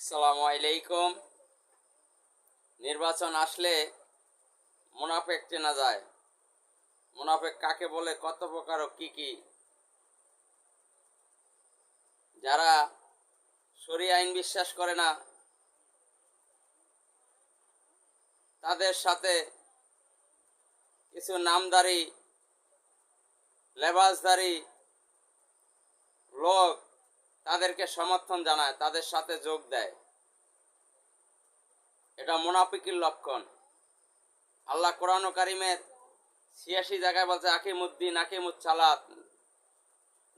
আসসালামু আলাইকুম নির্বাচন আসলে মুনাফেক চেনা যায়। মুনাফেক কাকে বলে, কত প্রকার কি কি? যারা সরি আইন বিশ্বাস করে না, তাদের সাথে কিছু নামদারি, লেবাসদারি লোক তাদেরকে সমর্থন জানায়, তাদের সাথে যোগ দেয়। এটা মুনাফিকির লক্ষণ। আল্লাহ কোরআন কারিমের ছিয়াশি জায়গায় বলছে, আকিমুদ্দিন আকিমুদ চালাত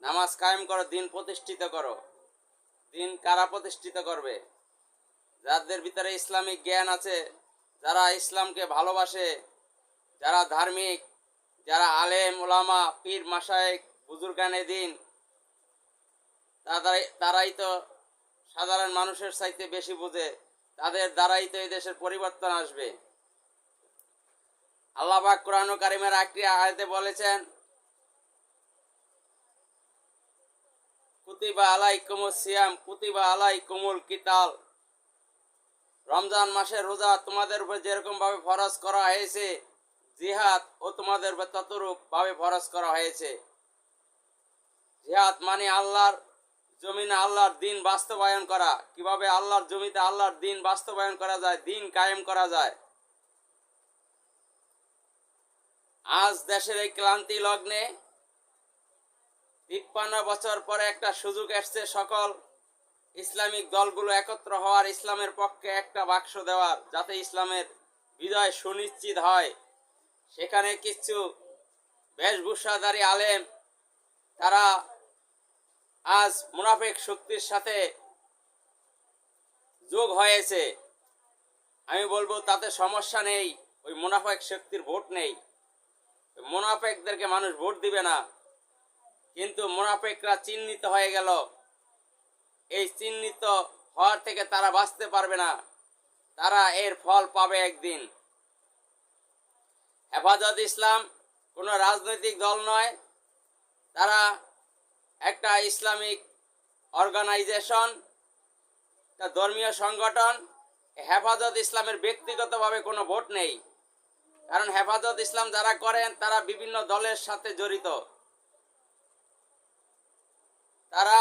নামাজ কায়েম করো, দিন প্রতিষ্ঠিত করো। দিন কারা প্রতিষ্ঠিত করবে? যাদের ভিতরে ইসলামিক জ্ঞান আছে, যারা ইসলামকে ভালোবাসে, যারা ধার্মিক, যারা আলেম ওলামা পীর মাসায়েক বুজুর্গানে দিন তারাই তারাই তো সাধারণ মানুষের চাইতে বেশি বুঝে, তাদের দ্বারাই তো এই দেশের পরিবর্তন আসবে। আল্লাহ পাক কোরআন কারিমের একটি আয়াতে বলেছেন, কুতিবা আলাই কুমুল সিয়াম, কুতিবা আলাই কুমুল কিতাল। রমজান মাসের রোজা তোমাদের উপর যেরকম ভাবে ফরজ করা হয়েছে, জিহাদ ও তোমাদের উপর ততরূপ ভাবে ফরজ করা হয়েছে। জিহাদ মানে আল্লাহর জমিনে আল্লাহর দিন বাস্তবায়ন করা। কীভাবে আল্লাহর জমিতে আল্লাহর দিন বাস্তবায়ন করা যায়, দিন কায়েম করা যায়? আজ দেশের এই ক্লান্তি লগ্নে তিপ্পান্ন বছর পরে একটা সুযোগ এসছে সকল ইসলামিক দলগুলো একত্র হওয়ার, ইসলামের পক্ষে একটা বাক্স দেওয়ার, যাতে ইসলামের বিজয় সুনিশ্চিত হয়। সেখানে কিছু বেশভূষাধারী আলেম, তারা আজ মুনাফিক শক্তির সাথে যোগ হয়েছে। আমি বলব, তাতে সমস্যা নেই। ওই মুনাফেক শক্তির ভোট নেই। মুনাফেকদেরকে মানুষ ভোট দিবে না। কিন্তু মুনাফেকরা চিহ্নিত হয়ে গেল। এই চিহ্নিত হওয়ার থেকে তারা বাঁচতে পারবে না। তারা এর ফল পাবে একদিন। হেফাজত ইসলাম কোনো রাজনৈতিক দল নয়। তারা একটা ইসলামিক অর্গানাইজেশন ধর্মীয় সংগঠন, হেফাজত ইসলামের ব্যক্তিগতভাবে কোনো ভোট নেই। কারণ হেফাজত ইসলাম যারা করেন, তারা বিভিন্ন দলের সাথে জড়িত। তারা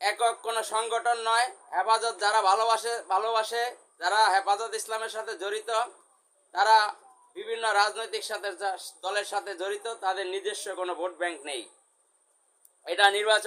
একক কোনো সংগঠন নয়, হেফাজত যারা ভালোবাসে ভালোবাসে, যারা হেফাজত ইসলামের সাথে জড়িত, তারা বিভিন্ন রাজনৈতিক সাথে দলের সাথে জড়িত তাদের নিজস্ব কোনো ভোট ব্যাংক নেই। এটা নির্বাচন